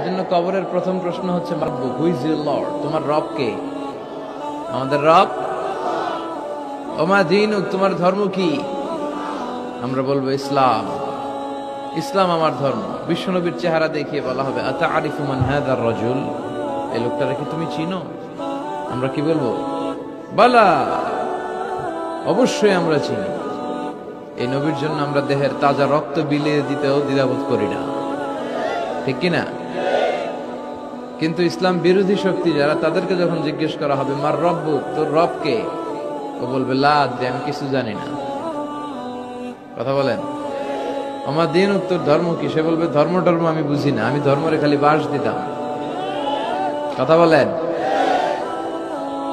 এই জন্য কবরের প্রথম প্রশ্ন হচ্ছে হুইজ ইউর লর্ড তোমার রব কে? আমাদের রব? ওমা দিন তোমার ধর্ম কি? আমরা বলব, ইসলাম। ইসলাম আমার ধর্ম। বিশ্বনবীর চেহারা দেখিয়ে বলা হবে আতা আরিফুমান হাদার রজুল? এই লোকটারে কি তুমি চিনো? আমরা কি বলব? বালা, অবশ্যই আমরা চিনি। এই নবীর জন্য আমরা দেহের তাজা রক্ত বিলিয়ে দিতেও দ্বিধাবোধ করি না। ঠিক কিনা? কিন্তু ইসলাম বিরোধী শক্তি যারা, তাদেরকে যখন জিজ্ঞেস করা হবে, মার রব্ব তোর রবকে ও বলবে লাদ আমি কিছু জানি না। কথা বলেন? আমার দিন উত্তর ধর্ম কি? সে বলবে, ধর্ম টর্ম আমি বুঝি না, আমি ধর্মরে খালি বাস দিতাম। কথা বলেন?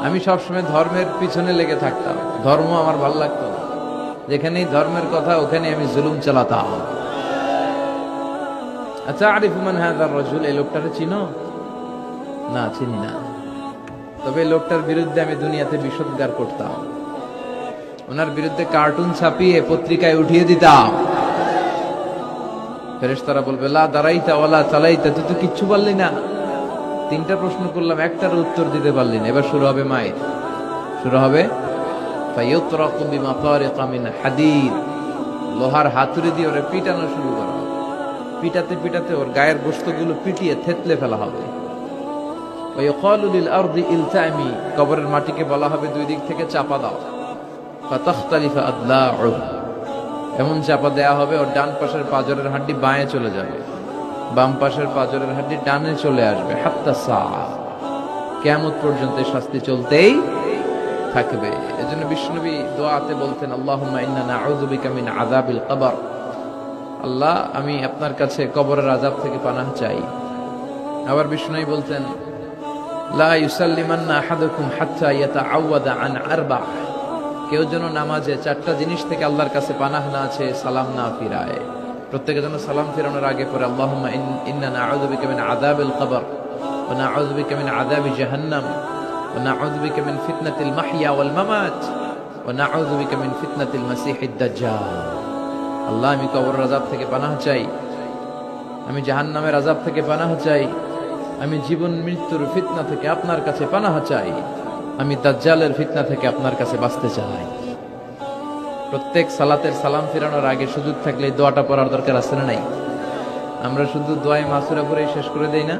আমি সবসময় ধর্মের পিছনে লেগে থাকতাম। ধর্ম আমার ভালো লাগতো। যেখানেই ধর্মের কথা ওখানে আমি জুলুম চালাতাম। আচ্ছা আরিফুমান হ্যাঁ রসুল, এই লোকটারে চিনো? না, চিনি না। তবে লোকটার বিরুদ্ধে আমি দুনিয়াতে বিষোদ্গার করতাম। ওনার বিরুদ্ধে কার্টুন ছাপিয়ে পত্রিকায় উঠিয়ে দিতাম। ফেরেশতারা বলবে, লা দাঁড়াইতা ওলা চালাইতা, তুই তো কিচ্ছু পারলি না। তিনটা প্রশ্ন করলাম, একটার উত্তর দিতে পারলি না। এবার শুরু হবে মায়ের। শুরু হবে লোহার হাতুড়ি দিয়ে ওরে পিটানো শুরু করা। পিটাতে পিটাতে ওর গায়ের গোস্তগুলো পিটিয়ে থেতলে ফেলা হবে। ওয়াইকালু লিল আরদি ইলতামি কবরের মাটিকে বলা হবে দুই দিক থেকে চাপা দাও। ফাতাখতালিফা এমন চাপা দেয়া হবে ওর ডান পাশের পাজরের হাড্ডি বাঁয়ে চলে যাবে। বাম পাশের পাজরের হাড্ডি ডানে চলে আসবে। হাত্তা সা কেমত পর্যন্ত শাস্তি চলতেই থাকবে। এজন্য বিষ্ণুবী দোয়াতে বলতেন বিকা মিন আযাবিল কবর। আল্লাহ, আমি আপনার কাছে কবরের আযাব থেকে পানাহ চাই। আবার বিষ্ণুই বলতেন লা ইউসাল্লিমান্না আহাদুকুম হাত্তা ইয়াতাআওয়াদা আন আরবা কেউ যেন নামাজে চারটা জিনিস থেকে আল্লাহর কাছে পানাহ না আছে সালাম না ফিরায়। প্রত্যেকে যেন সালাম ফিরানোর আগে পরে আল্লাহুম্মা ইন- ইন্না নাউযু বিকা মিন আযাবিল কবর, ওয়া নাউযু বিকা মিন আযাবি জাহান্নাম, ওয়া নাউযু বিকা মিন ফিতনাতিল মাহইয়া ওয়াল মামাত, ওয়া নাউযু বিকা মিন ফিতনাতিল মাসিহিদ দাজ্জাল। আল্লাহ, আমি কবরের আযাব থেকে পানাহ চাই। আমি জাহান্নামের আযাব থেকে পানাহ চাই। আমি জীবন মৃত্যুর ফিতনা থেকে আপনার কাছে পানাহা চাই। আমি দাজ্জালের ফিতনা থেকে আপনার কাছে বাঁচতে চাই। প্রত্যেক সালাতের সালাম ফিরানোর আগে সুযোগ থাকলে দোয়াটা পড়ার দরকার আছে না নাই? আমরা শুধু দোয়ায় মাসুরা পরে শেষ করে দেই না?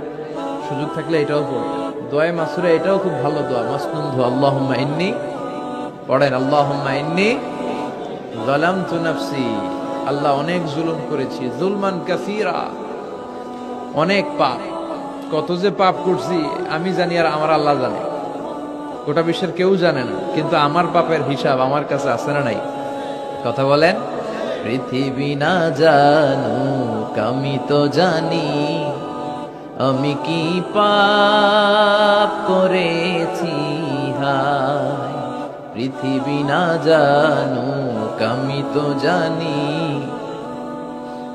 সুযোগ থাকলে এটাও পড়ব দোয়ায় মাসুরা এটাও খুব ভালো দোয়া। মাসনুন দোয়া, আল্লাহুম্মা ইন্নি পড়েন, আল্লাহুম্মা ইন্নি যালামতু নাফসি। আল্লাহ অনেক জুলুম করেছি, জুলমান কাসিরা। অনেক পাপ। কত যে পাপ করছি, আমি জানি আর আমার আল্লাহ জানে। গোটা বিশ্বের কেউ জানে না, কিন্তু আমার পাপের হিসাব আমার কাছে আছে না নাই। কথা বলেন, পৃথিবী না জানুক, আমি তো জানি, আমি কি পাপ করেছি, হায়। পৃথিবী না জানুক, আমি তো জানি।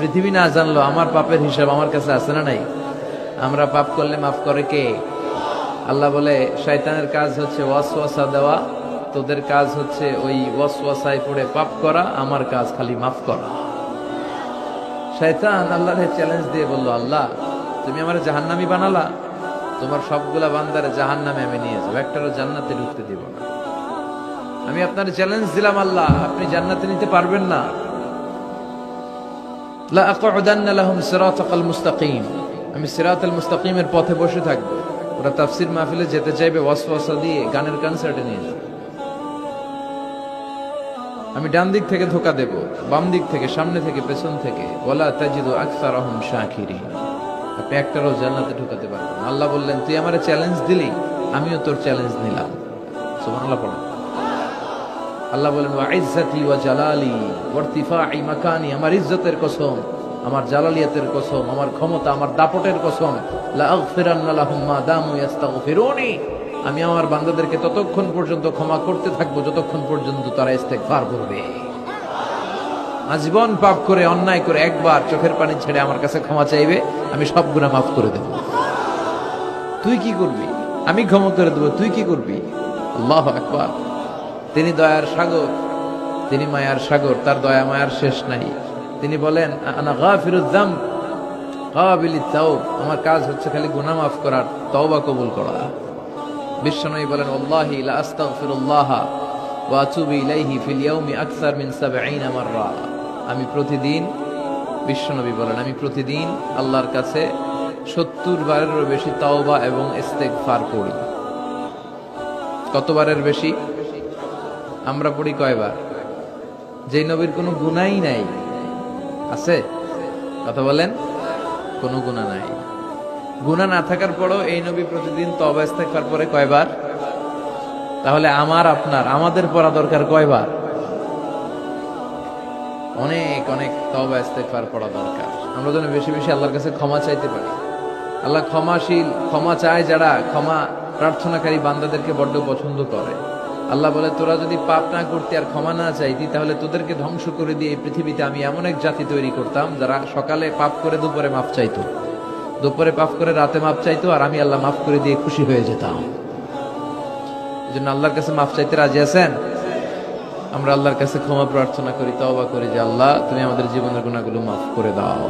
পৃথিবী না জানলো, আমার পাপের হিসাব আমার কাছে আছে না নাই? আমরা পাপ করলে মাফ করে কে? আল্লাহ বলে, শয়তানের কাজ হচ্ছে ওয়াসওয়াসা দেওয়া, তোদের কাজ হচ্ছে ওই ওয়াসওয়াসায় পড়ে পাপ করা, আমার কাজ খালি মাফ করা। শয়তান আল্লাহরে চ্যালেঞ্জ দিয়ে বলল, আল্লাহ, তুমি আমার জাহান্নামি বানালা, তোমার সবগুলা বান্দারে জাহান্নামে আমি নিয়ে যাব, একটারও জান্নাতে ঢুকতে দিব না। আমি আপনার চ্যালেঞ্জ দিলাম, আল্লাহ, আপনি জান্নাতে নিতে পারবেন না। আমি সিরাতাল মুস্তাকিমের পথে বসে থাকব। ওরা তাফসির মাহফিলে যেতে চাইবে দিয়ে গানের কনসার্টে নিয়ে আমি ডান দিক থেকে ধোকা দেব, বাম দিক থেকে, সামনে থেকে, পেছন থেকে। ওলা তাজিদু আকসারহুম শাকিরিন। আপনি একটারও জান্নাতে ঢুকাতে পারবেন। আল্লাহ বললেন, তুই আমার চ্যালেঞ্জ দিলি, আমিও তোর চ্যালেঞ্জ নিলাম। সুবহানাল্লাহ পড়ো। আল্লাহ বলেন মাকানি, আমার ইজ্জতের কসম, আমার জালালিয়াতের কসম, আমার ক্ষমতা, আমার দাপটের কসম আমি আমার বান্দাদেরকে ততক্ষণ পর্যন্ত ক্ষমা করতে থাকব, যতক্ষণ পর্যন্ত তারা ইস্তেগফার করবে। আজীবন পাপ করে, অন্যায় করে একবার চোখের পানি ছেড়ে আমার কাছে ক্ষমা চাইবে, আমি সব গুণা মাফ করে দেব। তুই কি করবি? আমি ক্ষমা করে দেবো, তুই কি করবি? আল্লাহ একবার তিনি দয়ার সাগর, তিনি মায়ার সাগর, তার দয়া মায়ার শেষ নাই। তিনি বলেন, আনা গাফিরুদ্দাম কাবিলি তাও আমার কাজ হচ্ছে খালি গুনাহ মাফ করার, তওবা কবুল করা। বিশ্বনবী বলেন ইলাইহি ফিল ইয়াউমি আকসার 70 মাররা। আমি প্রতিদিন, বিশ্বনবী বলেন, আমি প্রতিদিন আল্লাহর কাছে 70 বারেরও বেশি তাওবা এবং ইস্তেগফার করি। কতবারের বেশি? আমরা পড়ি কয়বার? যে নবীর কোনো গুণাই নাই। আছে? কথা বলেন? কোনো গুণা নাই। গুণা না থাকার পরও এই নবী প্রতিদিন তবা ইস্তেগফার পরে কয়বার? তাহলে আমার, আপনার, আমাদের পড়া দরকার কয়বার? অনেক অনেক তবা ইস্তেগফার পড়া দরকার। আমরা যেন বেশি বেশি আল্লাহর কাছে ক্ষমা চাইতে পারি। আল্লাহ ক্ষমাশীল, ক্ষমা চায় যারা, ক্ষমা প্রার্থনাকারী বান্দাদেরকে বড্ড পছন্দ করে। আল্লাহ বলে, তোরা যদি পাপ না করতে আর ক্ষমা না চাইতি, তাহলে তোদেরকে ধ্বংস করে দিয়ে এই পৃথিবীতে আমি এমন এক জাতি তৈরি করতাম, যারা সকালে পাপ করে দুপুরে মাপ চাইতো। দুপুরে পাপ করে রাতে মাপ চাইতো, আর আমি আল্লাহ মাফ করে দিয়ে খুশি হয়ে যেতাম। এই জন্য আল্লাহর কাছে মাফ চাইতে রাজি আছেন? আমরা আল্লাহর কাছে ক্ষমা প্রার্থনা করি, তওবা করি যে, আল্লাহ, তুমি আমাদের জীবনের গুণাগুলো মাফ করে দাও।